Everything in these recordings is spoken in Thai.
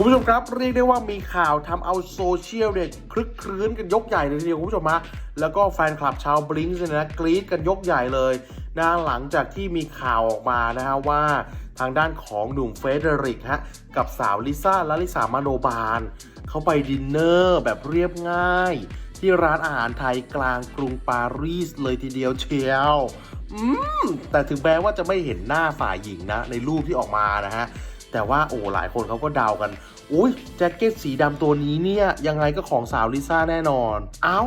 คุณผู้ชมครับเรียกได้ว่ามีข่าวทำเอาโซเชียลเนี่ยคลึกครื้นกันยกใหญ่เลยทีเดียวคุณผู้ชมฮะแล้วก็แฟนคลับชาวบลิงก์เนี่ยนะกรี๊ดกันยกใหญ่เลยนะหลังจากที่มีข่าวออกมานะฮะว่าทางด้านของหนุ่มเฟเดริกฮะกับสาวลิซ่าและลิซามาโนบานเขาไปดินเนอร์แบบเรียบง่าย ที่ร้านอาหารไทยกลางกรุงปารีสเลยทีเดียวเชียวอืมแต่ถึงแม้ว่าจะไม่เห็นหน้าฝ่ายหญิงนะในรูปที่ออกมานะฮะ แต่ว่าโอ้หลายคนเขาก็เดากันอุ้ยแจ็คเก็ตสีดำตัวนี้เนี่ยยังไงก็ของสาวลิซ่าแน่นอน เอ้า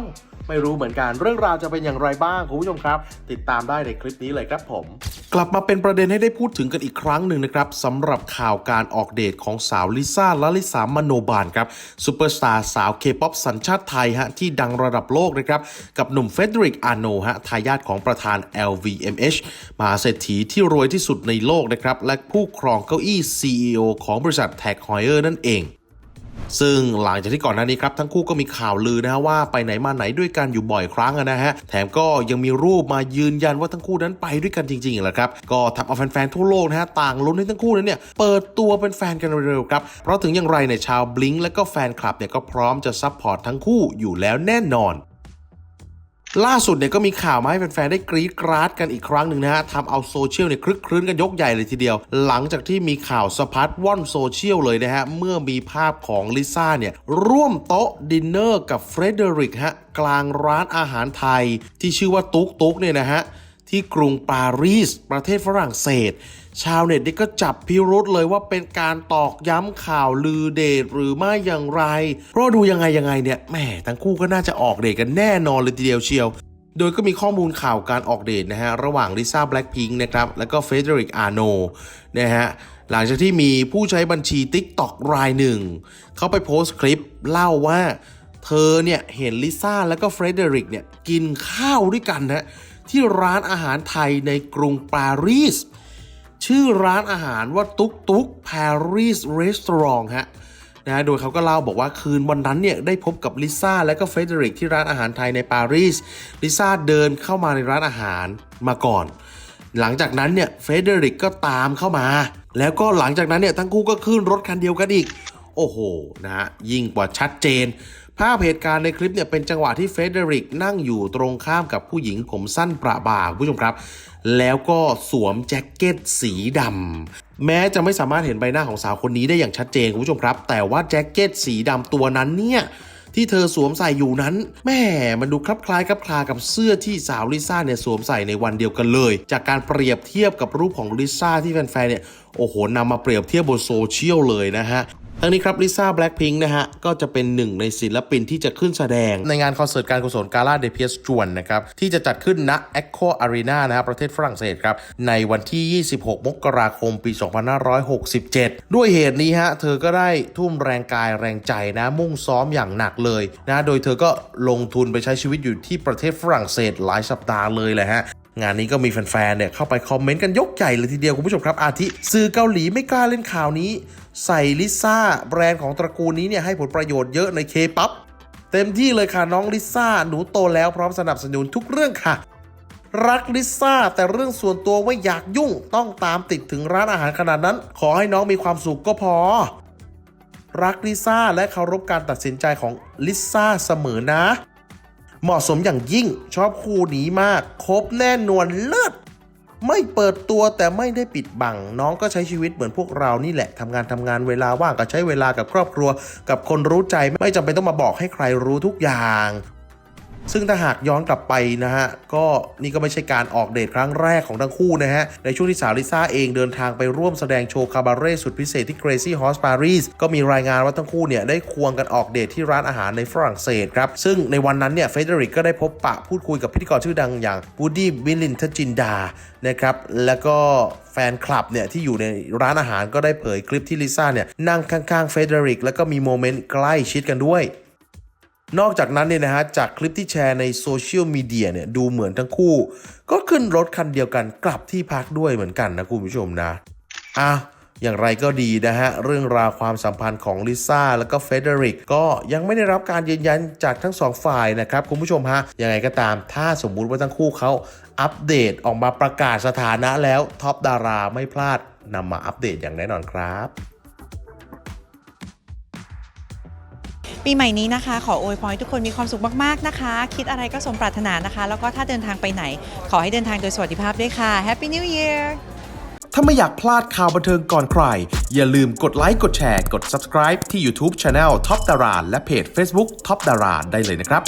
ไม่รู้เหมือนกันเรื่องราวจะเป็นอย่างไรบ้างคุณผู้ชมครับ ติดตามได้ในคลิปนี้เลยครับผม กลับมาเป็นประเด็นให้ได้พูดถึงกันอีกครั้งหนึ่งนะครับสำหรับข่าวการออกเดทของสาวลิซ่าและลิสามโนบานครับซูเปอร์สตาร์สาวเคป๊อปสัญชาติไทยฮะที่ดังระดับโลกนะครับกับหนุ่มเฟเดริกอาโนฮะทายาทของประธาน LVMH มหาเศรษฐีที่รวยที่สุดในโลกนะครับและผู้ครองเก้าอี้ CEO ของบริษัท Tag Heuer นั่นเอง ซึ่งหลังจากที่ก่อนหน้านี้ครับทั้งคู่ก็มีข่าวลือนะฮะว่าไปไหนมาไหนด้วยกันอยู่บ่อยครั้งนะฮะแถมก็ยังมีรูปมายืนยันว่าทั้งคู่นั้นไปด้วยกันจริงๆแหละครับก็ทำเอาแฟนๆทั่วโลกนะฮะต่างลุ้นให้ทั้งคู่นั้นเนี่ยเปิดตัวเป็นแฟนกันเร็วๆครับเพราะถึงอย่างไรเนี่ยชาวบลิงและก็แฟนคลับเนี่ยก็พร้อมจะซัพพอร์ตทั้งคู่อยู่แล้วแน่นอน ล่าสุดเนี่ยก็มีข่าวมาให้แฟนๆ ได้กรี๊ดกราดกันอีกครั้งหนึ่งนะฮะทำเอาโซเชียลเนี่ยคลึกครื้นกันยกใหญ่เลยทีเดียว หลังจากที่มีข่าวสะพัดว่อนโซเชียลเลยนะฮะ เมื่อมีภาพของลิซ่าเนี่ยร่วมโต๊ะดินเนอร์กับเฟรเดริกฮะกลางร้านอาหารไทยที่ชื่อว่าตุ๊กตุ๊กเนี่ยนะฮะ ที่กรุงปารีส ประเทศฝรั่งเศส ชาวเน็ตนี่ก็จับพิรุษเลยว่าเป็นการตอกย้ำข่าวลือเดทหรือไม่อย่างไร เพราะดูยังไงยังไงเนี่ยแหมทั้งคู่ก็น่าจะออกเดทกันแน่นอนเลยทีเดียวเชียว โดยก็มีข้อมูลข่าวการออกเดทนะฮะ ระหว่างลิซ่าแบล็ k พิงค์นะครับ แล้วก็เฟเดริกอาโนนะฮะหลังจากที่มีผู้ใช้บัญชี TikTok รายหนึ่ง เขาไปโพสต์คลิปเล่าว่าเธอเนี่ยเห็นลิซ่าแล้วก็เฟรเดริกเนี่ยกินข้าวด้วยกันนะ ที่ร้านอาหารไทยในกรุงปารีส ชื่อร้านอาหารว่าตุ๊กตุ๊ก Paris Restaurant ฮะนะฮะโดยเขาก็เล่าบอกว่าคืนวันนั้นเนี่ยได้พบกับลิซ่าและก็เฟเดริกที่ร้านอาหารไทยในปารีส ลิซ่าเดินเข้ามาในร้านอาหารมาก่อน หลังจากนั้นเนี่ยเฟเดริกก็ตามเข้ามา แล้วก็หลังจากนั้นเนี่ยทั้งคู่ก็ขึ้นรถคันเดียวกันอีก โอ้โหนะฮะยิ่งกว่าชัดเจน ภาพเหตุการณ์ในคลิปเนี่ยเป็นจังหวะที่เฟเดริกนั่งอยู่ตรงข้ามกับผู้หญิงผมสั้นประบ่าคุณผู้ชมครับ แล้วก็สวมแจ็คเก็ตสีดำแม้จะไม่สามารถเห็นใบหน้าของสาวคนนี้ได้อย่างชัดเจนคุณผู้ชมครับ แต่ว่าแจ็คเก็ตสีดำตัวนั้นเนี่ยที่เธอสวมใส่อยู่นั้นแม่มันดูคลับคล้ายคลับคลากับเสื้อที่สาวลิซ่าเนี่ยสวมใส่ในวันเดียวกันเลย จากการเปรียบเทียบกับรูปของลิซ่าที่แฟนๆเนี่ยโอ้โหนำมาเปรียบเทียบบนโซเชียลเลยนะฮะ ทั้งนี้ครับลิซ่าแบล็ k พิงค์นะฮะก็จะเป็นหนึ่งในศิลปินที่จะขึ้นแสดง ในงานคอนเสิร์ตการกุศลกาลาเดเพียสจวนนะครับที่จะจัดขึ้นณแอคโคอารีนานะฮะประเทศฝรั่งเศสครับในวันที่ 26 มกราคมปี 2567 ด้วยเหตุนี้ฮะเธอก็ได้ทุ่มแรงกายแรงใจนะมุ่งซ้อมอย่างหนักเลยนะโดยเธอก็ลงทุนไปใช้ชีวิตอยู่ที่ประเทศฝรั่งเศสหลายสัปดาห์เลยแหละฮะ งานนี้ก็มีแฟนๆ เนี่ยเข้าไปคอมเมนต์กันยกใหญ่เลยทีเดียวคุณผู้ชมครับ อาทิสื่อเกาหลีไม่กล้าเล่นข่าวนี้ ใส่ลิซ่าแบรนด์ของตระกูลนี้เนี่ยให้ผลประโยชน์เยอะในเคป๊อปเต็มที่เลยค่ะน้องลิซ่าหนูโตแล้วพร้อมสนับสนุนทุกเรื่องค่ะ รักลิซ่าแต่เรื่องส่วนตัวไม่อยากยุ่งต้องตามติดถึงร้านอาหารขนาดนั้น ขอให้น้องมีความสุขก็พอ รักลิซ่าและเคารพการตัดสินใจของลิซ่าเสมอนะ เหมาะสมอย่างยิ่งชอบคู่นี้มาก ครบแน่นวนเลิศไม่เปิดตัวแต่ไม่ได้ปิดบัง น้องก็ใช้ชีวิตเหมือนพวกเรานี่แหละทำงานทำงานเวลาว่างก็ใช้เวลากับครอบครัว กับคนรู้ใจไม่จำเป็นต้องมาบอกให้ใครรู้ทุกอย่าง ซึ่งถ้าหากย้อนกลับไปนะฮะ ก็นี่ก็ไม่ใช่การออกเดทครั้งแรกของทั้งคู่นะฮะ ในช่วงที่สาวลิซ่าเองเดินทางไปร่วมแสดงโชว์คาบาเร่สุดพิเศษที่ Crazy Horse Paris ก็มีรายงานว่าทั้งคู่เนี่ย ได้ควงกันออกเดทที่ร้านอาหารในฝรั่งเศสครับ ซึ่งในวันนั้นเนี่ยเฟเดริกก็ได้พบปะพูดคุยกับพิธีกรชื่อดังอย่างบูดี้วิลลินทจินดานะครับแล้วก็แฟนคลับเนี่ยที่อยู่ในร้านอาหารก็ได้เผยคลิปที่ลิซ่าเนี่ยนั่งข้างๆเฟเดริกแล้วก็มีโมเมนต์ใกล้ชิดกันด้วย นอกจากนั้นเนี่ยนะฮะจากคลิปที่แชร์ในโซเชียลมีเดียเนี่ยดูเหมือนทั้งคู่ ก็ขึ้นรถคันเดียวกันกลับที่พักด้วยเหมือนกันนะคุณผู้ชมนะอ้าวอย่างไรก็ดีนะฮะ เรื่องราวความสัมพันธ์ของลิซ่าแล้วก็เฟเดริกก็ยังไม่ได้รับการยืนยันจากทั้งสองฝ่ายนะครับ คุณผู้ชมฮะ ยังไงก็ตามถ้าสมมุติว่าทั้งคู่เขาอัปเดตออกมาประกาศสถานะแล้วท็อปดาราไม่พลาดนำมาอัปเดตอย่างแน่นอนครับ ปีใหม่นี้นะคะ ขออวยพรให้ทุกคนมีความสุขมากๆนะคะ คิดอะไรก็สมปรารถนานะคะ แล้วก็ถ้าเดินทางไปไหน ขอให้เดินทางโดยสวัสดิภาพด้วยค่ะ Happy New Year ถ้าไม่อยากพลาดข่าวบันเทิงก่อนใคร อย่าลืมกดไลค์กดแชร์ กด subscribe ที่ YouTube Channel Top Dara และเพจ Facebook Top Dara ได้เลยนะครับ